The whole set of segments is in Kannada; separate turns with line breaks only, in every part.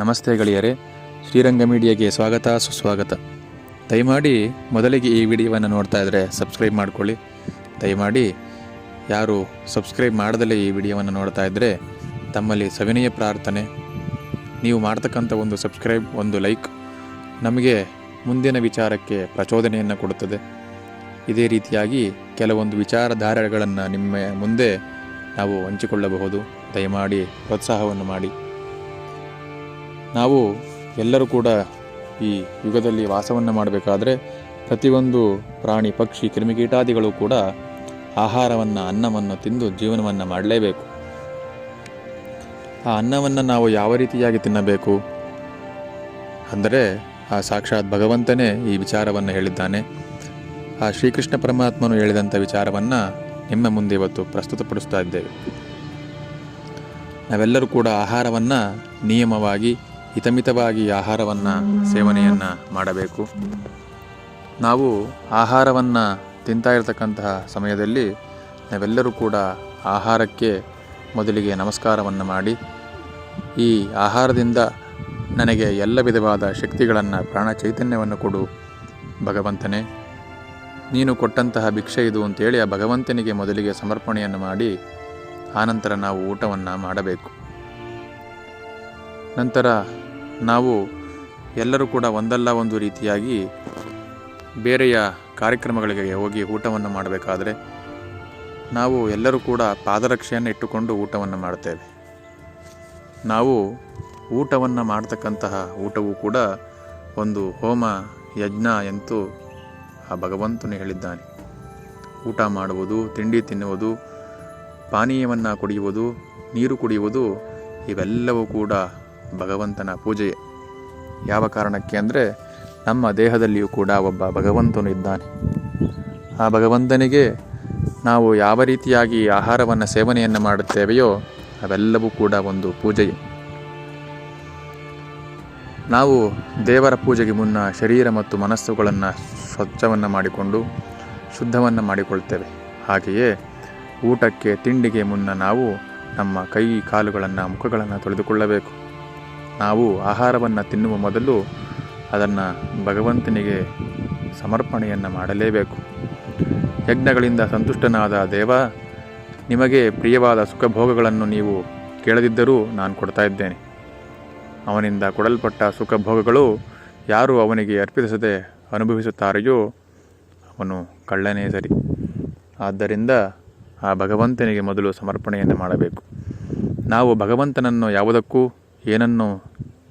ನಮಸ್ತೆ ಗೆಳೆಯರೆ, ಶ್ರೀರಂಗ ಮೀಡಿಯಾಗೆ ಸ್ವಾಗತ, ಸುಸ್ವಾಗತ. ದಯಮಾಡಿ ಮೊದಲಿಗೆ ಈ ವಿಡಿಯೋವನ್ನು ನೋಡ್ತಾ ಇದ್ದರೆ ಸಬ್ಸ್ಕ್ರೈಬ್ ಮಾಡ್ಕೊಳ್ಳಿ. ದಯಮಾಡಿ ಯಾರು ಸಬ್ಸ್ಕ್ರೈಬ್ ಮಾಡದಲ್ಲೇ ಈ ವಿಡಿಯೋವನ್ನು ನೋಡ್ತಾ ಇದ್ದರೆ ತಮ್ಮಲ್ಲಿ ಸವಿನಯ ಪ್ರಾರ್ಥನೆ, ನೀವು ಮಾಡ್ತಕ್ಕಂಥ ಒಂದು ಸಬ್ಸ್ಕ್ರೈಬ್, ಒಂದು ಲೈಕ್ ನಮಗೆ ಮುಂದಿನ ವಿಚಾರಕ್ಕೆ ಪ್ರಚೋದನೆಯನ್ನು ಕೊಡುತ್ತದೆ. ಇದೇ ರೀತಿಯಾಗಿ ಕೆಲವೊಂದು ವಿಚಾರಧಾರೆಗಳನ್ನು ನಿಮ್ಮ ಮುಂದೆ ನಾವು ಹಂಚಿಕೊಳ್ಳಬಹುದು. ದಯಮಾಡಿ ಪ್ರೋತ್ಸಾಹವನ್ನು ಮಾಡಿ. ನಾವು ಎಲ್ಲರೂ ಕೂಡ ಈ ಯುಗದಲ್ಲಿ ವಾಸವನ್ನು ಮಾಡಬೇಕಾದ್ರೆ ಪ್ರತಿಯೊಂದು ಪ್ರಾಣಿ, ಪಕ್ಷಿ ಕ್ರಿಮಿಕೀಟಾದಿಗಳು ಕೂಡ ಆಹಾರವನ್ನು, ಅನ್ನವನ್ನು ತಿಂದು ಜೀವನವನ್ನು ಮಾಡಲೇಬೇಕು. ಆ ಅನ್ನವನ್ನು ನಾವು ಯಾವ ರೀತಿಯಾಗಿ ತಿನ್ನಬೇಕು? ಅಂದರೆ ಆ ಸಾಕ್ಷಾತ್ ಭಗವಂತನೇ ಈ ವಿಚಾರವನ್ನು ಹೇಳಿದ್ದಾನೆ. ಆ ಶ್ರೀಕೃಷ್ಣ ಪರಮಾತ್ಮನು ಹೇಳಿದಂಥ ವಿಚಾರವನ್ನು ನಿಮ್ಮ ಮುಂದೆ ಇವತ್ತು ಪ್ರಸ್ತುತಪಡಿಸ್ತಾ ಇದ್ದೇವೆ. ನಾವೆಲ್ಲರೂ ಕೂಡ ಆಹಾರವನ್ನು ನಿಯಮವಾಗಿ ಹಿತಮಿತವಾಗಿ ಆಹಾರವನ್ನು, ಸೇವನೆಯನ್ನು ಮಾಡಬೇಕು. ನಾವು ಆಹಾರವನ್ನು ತಿಂತಾ ಇರತಕ್ಕಂತಹ ಸಮಯದಲ್ಲಿ ನಾವೆಲ್ಲರೂ ಕೂಡ ಆಹಾರಕ್ಕೆ ಮೊದಲಿಗೆ ನಮಸ್ಕಾರವನ್ನು ಮಾಡಿ, ಈ ಆಹಾರದಿಂದ ನನಗೆ ಎಲ್ಲ ವಿಧವಾದ ಶಕ್ತಿಗಳನ್ನು, ಪ್ರಾಣ ಚೈತನ್ಯವನ್ನು ಕೊಡು ಭಗವಂತನೇ. ನೀನು ಕೊಟ್ಟಂತಹ ಭಿಕ್ಷೆ ಇದು ಅಂತೇಳಿ ಆ ಭಗವಂತನಿಗೆ ಮೊದಲಿಗೆ ಸಮರ್ಪಣೆಯನ್ನು ಮಾಡಿ, ಆನಂತರ ನಾವು ಊಟವನ್ನು ಮಾಡಬೇಕು. ನಂತರ ನಾವು ಎಲ್ಲರೂ ಕೂಡ ಒಂದಲ್ಲ ಒಂದು ರೀತಿಯಾಗಿ ಬೇರೆಯ ಕಾರ್ಯಕ್ರಮಗಳಿಗೆ ಹೋಗಿ ಊಟವನ್ನು ಮಾಡಬೇಕಾದರೆ ನಾವು ಎಲ್ಲರೂ ಕೂಡ ಪಾದರಕ್ಷೆಯನ್ನು ಇಟ್ಟುಕೊಂಡು ಊಟವನ್ನು ಮಾಡ್ತೇವೆ. ನಾವು ಊಟವನ್ನು ಮಾಡ್ತಕ್ಕಂತಹ ಊಟವೂ ಕೂಡ ಒಂದು ಹೋಮ ಯಜ್ಞ ಎಂತೂ ಆ ಭಗವಂತನು ಹೇಳಿದ್ದಾನೆ. ಊಟ ಮಾಡುವುದು, ತಿಂಡಿ ತಿನ್ನುವುದು, ಪಾನೀಯವನ್ನು ಕುಡಿಯುವುದು, ನೀರು ಕುಡಿಯುವುದು ಇವೆಲ್ಲವೂ ಕೂಡ ಭಗವಂತನ ಪೂಜೆಯೇ. ಯಾವ ಕಾರಣಕ್ಕೆ ಅಂದರೆ ನಮ್ಮ ದೇಹದಲ್ಲಿಯೂ ಕೂಡ ಒಬ್ಬ ಭಗವಂತನು ಇದ್ದಾನೆ. ಆ ಭಗವಂತನಿಗೆ ನಾವು ಯಾವ ರೀತಿಯಾಗಿ ಆಹಾರವನ್ನು ಸೇವನೆಯನ್ನು ಮಾಡುತ್ತೇವೆಯೋ ಅವೆಲ್ಲವೂ ಕೂಡ ಒಂದು ಪೂಜೆಯೇ. ನಾವು ದೇವರ ಪೂಜೆಗೆ ಮುನ್ನ ಶರೀರ ಮತ್ತು ಮನಸ್ಸುಗಳನ್ನು ಸ್ವಚ್ಛವನ್ನು ಮಾಡಿಕೊಂಡು ಶುದ್ಧವನ್ನು ಮಾಡಿಕೊಳ್ತೇವೆ. ಹಾಗೆಯೇ ಊಟಕ್ಕೆ, ತಿಂಡಿಗೆ ಮುನ್ನ ನಾವು ನಮ್ಮ ಕೈ, ಕಾಲುಗಳನ್ನು, ಮುಖಗಳನ್ನು ತೊಳೆದುಕೊಳ್ಳಬೇಕು. ನಾವು ಆಹಾರವನ್ನು ತಿನ್ನುವ ಮೊದಲು ಅದನ್ನು ಭಗವಂತನಿಗೆ ಸಮರ್ಪಣೆಯನ್ನು ಮಾಡಲೇಬೇಕು. ಯಜ್ಞಗಳಿಂದ ಸಂತುಷ್ಟನಾದ ದೇವ, ನಿಮಗೆ ಪ್ರಿಯವಾದ ಸುಖಭೋಗಗಳನ್ನು ನೀವು ಕೇಳದಿದ್ದರೂ ನಾನು ಕೊಡ್ತಾ ಇದ್ದೇನೆ. ಅವನಿಂದ ಕೊಡಲ್ಪಟ್ಟ ಸುಖಭೋಗಗಳು ಯಾರು ಅವನಿಗೆ ಅರ್ಪಿಸದೆ ಅನುಭವಿಸುತ್ತಾರೆಯೋ ಅವನು ಕಳ್ಳನೇ ಸರಿ. ಆದ್ದರಿಂದ ಆ ಭಗವಂತನಿಗೆ ಮೊದಲು ಸಮರ್ಪಣೆಯನ್ನು ಮಾಡಬೇಕು. ನಾವು ಭಗವಂತನನ್ನು ಯಾವುದಕ್ಕೂ ಏನನ್ನು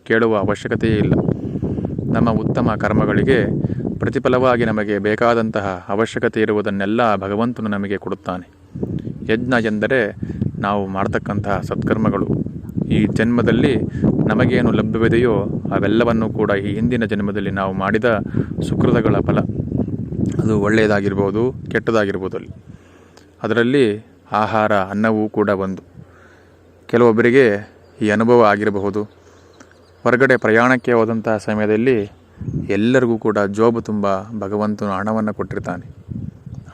ಕೇಳುವ ಅವಶ್ಯಕತೆಯೇ ಇಲ್ಲ. ನಮ್ಮ ಉತ್ತಮ ಕರ್ಮಗಳಿಗೆ ಪ್ರತಿಫಲವಾಗಿ ನಮಗೆ ಬೇಕಾದಂತಹ ಅವಶ್ಯಕತೆ ಇರುವುದನ್ನೆಲ್ಲ ಭಗವಂತನು ನಮಗೆ ಕೊಡುತ್ತಾನೆ. ಯಜ್ಞ ಎಂದರೆ ನಾವು ಮಾಡತಕ್ಕಂತಹ ಸತ್ಕರ್ಮಗಳು. ಈ ಜನ್ಮದಲ್ಲಿ ನಮಗೇನು ಲಭ್ಯವಿದೆಯೋ ಅವೆಲ್ಲವನ್ನು ಕೂಡ ಈ ಹಿಂದಿನ ಜನ್ಮದಲ್ಲಿ ನಾವು ಮಾಡಿದ ಸುಕೃತಗಳ ಫಲ. ಅದು ಒಳ್ಳೆಯದಾಗಿರ್ಬೋದು, ಕೆಟ್ಟದಾಗಿರ್ಬೋದು ಅಲ್ಲಿ. ಅದರಲ್ಲಿ ಆಹಾರ, ಅನ್ನವೂ ಕೂಡ ಒಂದು. ಕೆಲವೊಬ್ಬರಿಗೆ ಈ ಅನುಭವ ಆಗಿರಬಹುದು. ಹೊರಗಡೆ ಪ್ರಯಾಣಕ್ಕೆ ಹೋದಂತಹ ಸಮಯದಲ್ಲಿ ಎಲ್ಲರಿಗೂ ಕೂಡ ಜೋಬು ತುಂಬ ಭಗವಂತನು ಹಣವನ್ನು ಕೊಟ್ಟಿರ್ತಾನೆ.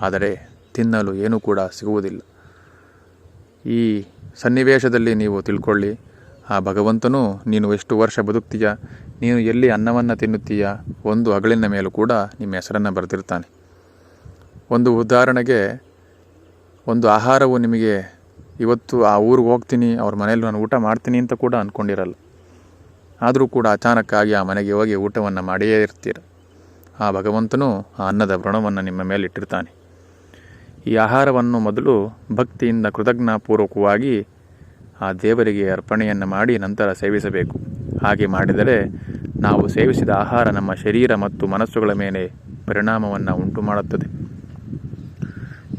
ಆದರೆ ತಿನ್ನಲು ಏನೂ ಕೂಡ ಸಿಗುವುದಿಲ್ಲ. ಈ ಸನ್ನಿವೇಶದಲ್ಲಿ ನೀವು ತಿಳ್ಕೊಳ್ಳಿ, ಆ ಭಗವಂತನು ನೀನು ಎಷ್ಟು ವರ್ಷ ಬದುಕ್ತೀಯ, ನೀನು ಎಲ್ಲಿ ಅನ್ನವನ್ನು ತಿನ್ನುತ್ತೀಯ, ಒಂದು ಹಗಳಿನ ಮೇಲೂ ಕೂಡ ನಿಮ್ಮ ಹೆಸರನ್ನು ಬರೆದಿರ್ತಾನೆ. ಒಂದು ಉದಾಹರಣೆಗೆ, ಒಂದು ಆಹಾರವು ನಿಮಗೆ ಇವತ್ತು ಆ ಊರಿಗೆ ಹೋಗ್ತೀನಿ, ಅವ್ರ ಮನೇಲಿ ನಾನು ಊಟ ಮಾಡ್ತೀನಿ ಅಂತ ಕೂಡ ಅಂದ್ಕೊಂಡಿರಲ್ಲ ಆದರೂ ಕೂಡ ಅಚಾನಕ್ಕಾಗಿ ಆ ಮನೆಗೆ ಹೋಗಿ ಊಟವನ್ನು ಮಾಡಿಯೇ ಇರ್ತೀರ. ಆ ಭಗವಂತನು ಆ ಅನ್ನದ ವ್ರಣವನ್ನು ನಿಮ್ಮ ಮೇಲೆ ಇಟ್ಟಿರ್ತಾನೆ ಈ ಆಹಾರವನ್ನು ಮೊದಲು ಭಕ್ತಿಯಿಂದ ಕೃತಜ್ಞಾಪೂರ್ವಕವಾಗಿ ಆ ದೇವರಿಗೆ ಅರ್ಪಣೆಯನ್ನು ಮಾಡಿ ನಂತರ ಸೇವಿಸಬೇಕು. ಹಾಗೆ ಮಾಡಿದರೆ ನಾವು ಸೇವಿಸಿದ ಆಹಾರ ನಮ್ಮ ಶರೀರ ಮತ್ತು ಮನಸ್ಸುಗಳ ಮೇಲೆ ಪರಿಣಾಮವನ್ನು ಉಂಟು ಮಾಡುತ್ತದೆ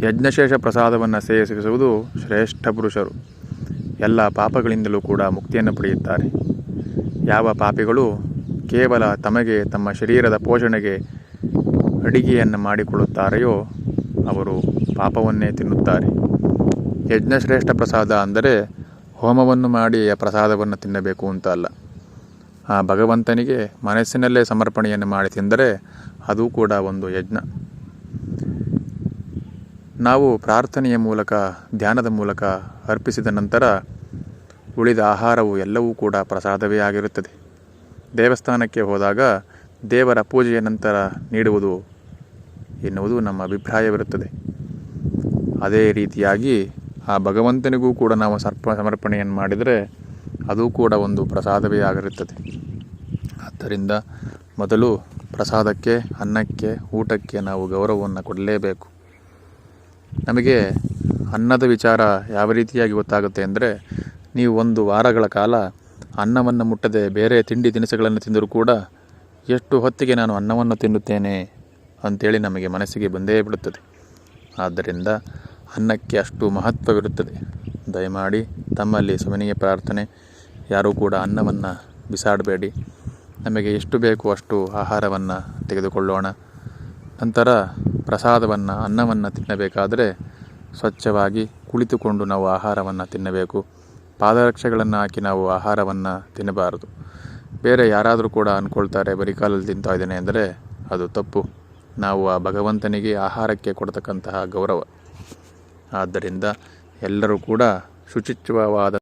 ಯಜ್ಞಶೇಷ ಪ್ರಸಾದವನ್ನು ಸೇವಿಸುವುದು ಶ್ರೇಷ್ಠ ಪುರುಷರು. ಎಲ್ಲ ಪಾಪಗಳಿಂದಲೂ ಕೂಡ ಮುಕ್ತಿಯನ್ನು ಪಡೆಯುತ್ತಾರೆ. ಯಾವ ಪಾಪಿಗಳು ಕೇವಲ ತಮಗೆ ತಮ್ಮ ಶರೀರದ ಪೋಷಣೆಗೆ ಅಡಿಗೆಯನ್ನು ಮಾಡಿಕೊಳ್ಳುತ್ತಾರೆಯೋ ಅವರು ಪಾಪವನ್ನೇ ತಿನ್ನುತ್ತಾರೆ. ಯಜ್ಞಶ್ರೇಷ್ಠ ಪ್ರಸಾದ ಅಂದರೆ ಹೋಮವನ್ನು ಮಾಡಿ ಆ ಪ್ರಸಾದವನ್ನು ತಿನ್ನಬೇಕು ಅಂತ ಅಲ್ಲ. ಆ ಭಗವಂತನಿಗೆ ಮನಸ್ಸಿನಲ್ಲೇ ಸಮರ್ಪಣೆಯನ್ನು ಮಾಡಿ ತಿಂದರೆ ಅದು ಕೂಡ ಒಂದು ಯಜ್ಞ. ನಾವು ಪ್ರಾರ್ಥನೆಯ ಮೂಲಕ, ಧ್ಯಾನದ ಮೂಲಕ ಅರ್ಪಿಸಿದ ನಂತರ ಉಳಿದ ಆಹಾರವು ಎಲ್ಲವೂ ಕೂಡ ಪ್ರಸಾದವೇ ಆಗಿರುತ್ತದೆ. ದೇವಸ್ಥಾನಕ್ಕೆ ಹೋದಾಗ ದೇವರ ಪೂಜೆಯ ನಂತರ ನೀಡುವುದು ಎನ್ನುವುದು ನಮ್ಮ ಅಭಿಪ್ರಾಯವಿರುತ್ತದೆ. ಅದೇ ರೀತಿಯಾಗಿ ಆ ಭಗವಂತನಿಗೂ ಕೂಡ ನಾವು ಸರ್ಪ ಸಮರ್ಪಣೆಯನ್ನು ಮಾಡಿದರೆ ಅದು ಕೂಡ ಒಂದು ಪ್ರಸಾದವೇ ಆಗಿರುತ್ತದೆ. ಆದ್ದರಿಂದ ಮೊದಲು ಪ್ರಸಾದಕ್ಕೆ, ಅನ್ನಕ್ಕೆ, ಊಟಕ್ಕೆ ನಾವು ಗೌರವವನ್ನು ಕೊಡಲೇಬೇಕು. ನಮಗೆ ಅನ್ನದ ವಿಚಾರ ಯಾವ ರೀತಿಯಾಗಿ ಗೊತ್ತಾಗುತ್ತೆ ಅಂದರೆ ನೀವು ಒಂದು ವಾರಗಳ ಕಾಲ ಅನ್ನವನ್ನು ಮುಟ್ಟದೆ ಬೇರೆ ತಿಂಡಿ ತಿನಿಸುಗಳನ್ನು ತಿಂದರೂ ಕೂಡ ಎಷ್ಟು ಹೊತ್ತಿಗೆ ನಾನು ಅನ್ನವನ್ನು ತಿನ್ನುತ್ತೇನೆ ಅಂಥೇಳಿ ನಮಗೆ ಮನಸ್ಸಿಗೆ ಬಂದೇ ಬಿಡುತ್ತದೆ. ಆದ್ದರಿಂದ ಅನ್ನಕ್ಕೆ ಅಷ್ಟು ಮಹತ್ವವಿರುತ್ತದೆ. ದಯಮಾಡಿ ತಮ್ಮಲ್ಲಿ ಸುಮನೀಯ ಪ್ರಾರ್ಥನೆ. ಯಾರೂ ಕೂಡ ಅನ್ನವನ್ನು ಬಿಸಾಡಬೇಡಿ. ನಮಗೆ ಎಷ್ಟು ಬೇಕು ಅಷ್ಟು ಆಹಾರವನ್ನು ತೆಗೆದುಕೊಳ್ಳೋಣ. ನಂತರ ಪ್ರಸಾದವನ್ನು, ಅನ್ನವನ್ನು ತಿನ್ನಬೇಕಾದರೆ ಸ್ವಚ್ಛವಾಗಿ ಕುಳಿತುಕೊಂಡು ನಾವು ಆಹಾರವನ್ನು ತಿನ್ನಬೇಕು. ಪಾದರಕ್ಷೆಗಳನ್ನು ಹಾಕಿ ನಾವು ಆಹಾರವನ್ನು ತಿನ್ನಬಾರದು. ಬೇರೆ ಯಾರಾದರೂ ಕೂಡ ಅಂದ್ಕೊಳ್ತಾರೆ ಬರಿಕಾಲಲ್ಲಿ ತಿಂತಾ ಇದ್ದೇನೆ ಅಂದರೆ ಅದು ತಪ್ಪು. ನಾವು ಆ ಭಗವಂತನಿಗೆ ಆಹಾರಕ್ಕೆ ಕೊಡ್ತಕ್ಕಂತಹ ಗೌರವ. ಆದ್ದರಿಂದ ಎಲ್ಲರೂ ಕೂಡ ಶುಚಿತ್ವವಾದ